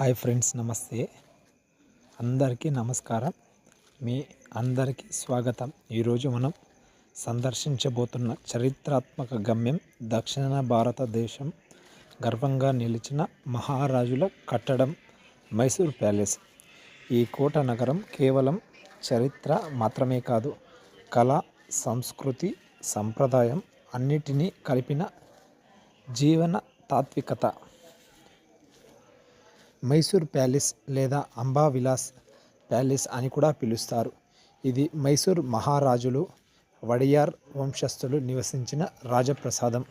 Hi friends నమస్తే. అందరికీ నమస్కారం. మీ అందరికీ స్వాగతం. ఈరోజు మనం సందర్శించబోతున్న చరిత్రాత్మక గమ్యం దక్షిణ భారతదేశం గర్వంగా నిలిచిన మహారాజుల కట్టడం మైసూర్ ప్యాలెస్. ఈ కోట నగరం కేవలం చరిత్ర మాత్రమే కాదు కళ సంస్కృతి సంప్రదాయం అన్నిటినీ కలిపిన జీవన తాత్వికత. మైసూర్ ప్యాలెస్ లేదా అంబా విలాస్ ప్యాలెస్ అని కూడా పిలుస్తారు. ఇది మైసూర్ మహారాజులు వడియార్ వంశస్థులు నివసించిన రాజప్రసాదం.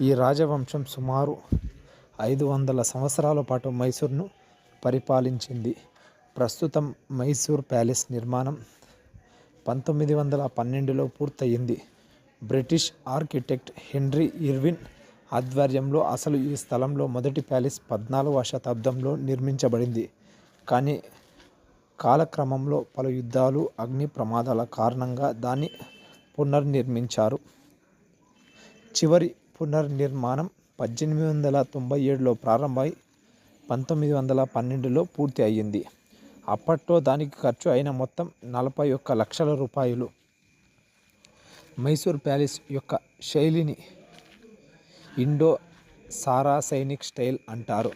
ఈ రాజవంశం సుమారు ఐదు వందల సంవత్సరాల పాటు మైసూర్ను పరిపాలించింది. ప్రస్తుతం మైసూర్ ప్యాలెస్ నిర్మాణం పంతొమ్మిది వందల పన్నెండులో పూర్తయింది. బ్రిటిష్ ఆర్కిటెక్ట్ హెన్రీ ఇర్విన్ ఆధ్వర్యంలో అసలు ఈ స్థలంలో మొదటి ప్యాలెస్ పద్నాలుగవ శతాబ్దంలో నిర్మించబడింది. కానీ కాలక్రమంలో పలు యుద్ధాలు అగ్ని ప్రమాదాల కారణంగా దాన్ని పునర్నిర్మించారు. చివరి పునర్నిర్మాణం పద్దెనిమిది వందల తొంభై ఏడులో ప్రారంభమై పంతొమ్మిది వందల పన్నెండులో పూర్తి అయ్యింది. అప్పట్లో దానికి ఖర్చు అయిన మొత్తం నలభై ఒక్క లక్షల రూపాయలు. మైసూర్ ప్యాలెస్ యొక్క శైలిని ఇండో సారాసైనిక్ స్టైల్ అంటారు.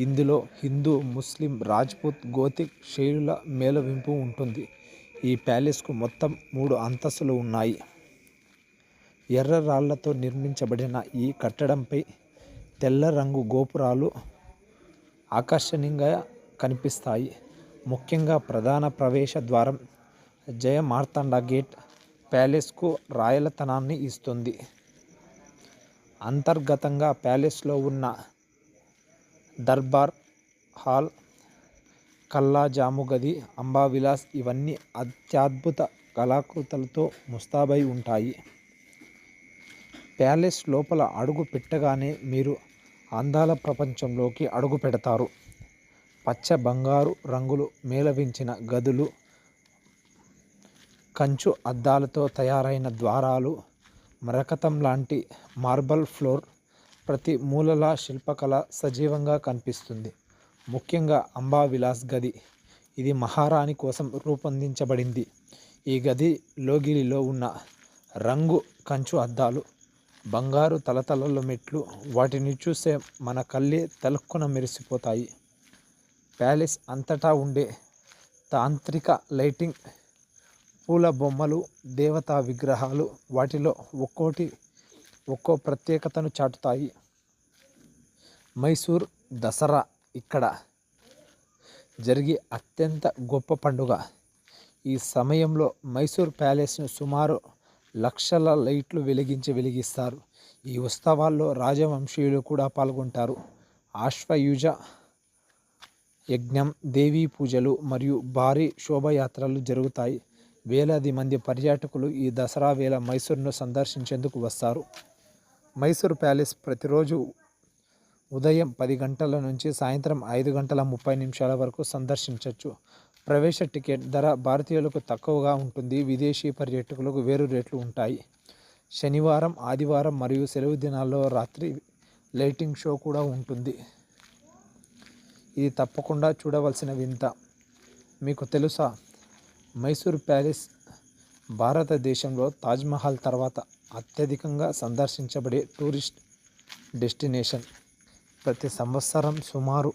ఇందులో హిందూ ముస్లిం రాజ్పుత్ గోతిక్ శైలుల మేళవింపు ఉంటుంది. ఈ ప్యాలెస్కు మొత్తం మూడు అంతస్తులు ఉన్నాయి. ఎర్ర రాళ్ళతో నిర్మించబడిన ఈ కట్టడంపై తెల్ల రంగు గోపురాలు ఆకర్షణీయంగా కనిపిస్తాయి. ముఖ్యంగా ప్రధాన ప్రవేశ ద్వారం జయ మార్తాండ గేట్ ప్యాలెస్కు రాయలతనాన్ని ఇస్తుంది. అంతర్గతంగా ప్యాలెస్లో ఉన్న దర్బార్ హాల్ కల్లాజాము గది అంబావిలాస్ ఇవన్నీ అత్యద్భుత కళాకృతులతో ముస్తాబై ఉంటాయి. ప్యాలెస్ లోపల అడుగు పెట్టగానే మీరు అందాల ప్రపంచంలోకి అడుగు పెడతారు. పచ్చ బంగారు రంగులు మేళవించిన గదులు కంచు అద్దాలతో తయారైన ద్వారాలు మరకతం లాంటి మార్బల్ ఫ్లోర్ ప్రతి మూలలా శిల్పకళ సజీవంగా కనిపిస్తుంది. ముఖ్యంగా అంబా విలాస్ గది. ఇది మహారాణి కోసం రూపొందించబడింది. ఈ గది లోగిలిలో ఉన్న రంగు కంచు అద్దాలు బంగారు తలతలలో మెట్లు వాటిని చూసే మన కళ్ళే తలుక్కున మెరిసిపోతాయి. ప్యాలెస్ అంతటా ఉండే తాంత్రిక లైటింగ్ పూల బొమ్మలు దేవతా విగ్రహాలు వాటిలో ఒక్కోటి ఒక్కో ప్రత్యేకతను చాటుతాయి. మైసూర్ దసరా ఇక్కడ జరిగే అత్యంత గొప్ప పండుగ. ఈ సమయంలో మైసూర్ ప్యాలెస్ను సుమారు లక్షల లైట్లు వెలిగించి వెలిగిస్తారు. ఈ ఉత్సవాల్లో రాజవంశీయులు కూడా పాల్గొంటారు. ఆశ్వయుజ యజ్ఞం దేవీ పూజలు మరియు భారీ శోభయాత్రలు జరుగుతాయి. వేలాది మంది పర్యాటకులు ఈ దసరా వేళ మైసూర్ను సందర్శించేందుకు వస్తారు. మైసూర్ ప్యాలెస్ ప్రతిరోజు ఉదయం పది గంటల నుంచి సాయంత్రం ఐదు గంటల ముప్పై నిమిషాల వరకు సందర్శించవచ్చు ప్రవేశ టికెట్ ధర భారతీయులకు తక్కువగా ఉంటుంది. విదేశీ పర్యాటకులకు వేరు రేట్లు ఉంటాయి. శనివారం ఆదివారం మరియు సెలవు దినాల్లో రాత్రి లైటింగ్ షో కూడా ఉంటుంది. ఇది తప్పకుండా చూడవలసిన వింత. మీకు తెలుసా? మైసూర్ ప్యాలెస్ భారతదేశంలో తాజ్మహల్ తర్వాత అత్యధికంగా సందర్శించబడే టూరిస్ట్ డెస్టినేషన్. ప్రతి సంవత్సరం సుమారు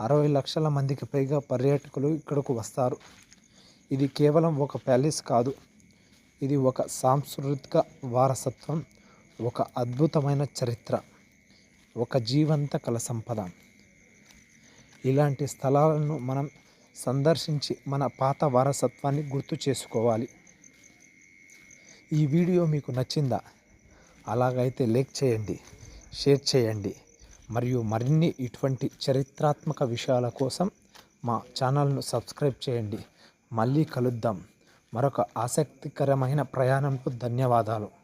అరవై లక్షల మందికి పైగా పర్యాటకులు ఇక్కడకు వస్తారు. ఇది కేవలం ఒక ప్యాలెస్ కాదు ఇది ఒక సాంస్కృతిక వారసత్వం ఒక అద్భుతమైన చరిత్ర ఒక జీవంత కళ సంపద. ఇలాంటి స్థలాలను మనం సందర్శించి మన పాత వారసత్వాన్ని గుర్తు చేసుకోవాలి. ఈ వీడియో మీకు నచ్చిందా? అలాగైతే లైక్ చేయండి షేర్ చేయండి. మరియు మరిన్ని ఇటువంటి చరిత్రాత్మక విషయాల కోసం మా ఛానల్ను సబ్స్క్రైబ్ చేయండి. మళ్ళీ కలుద్దాం. మరొక ఆసక్తికరమైన ప్రయాణంకు ధన్యవాదాలు.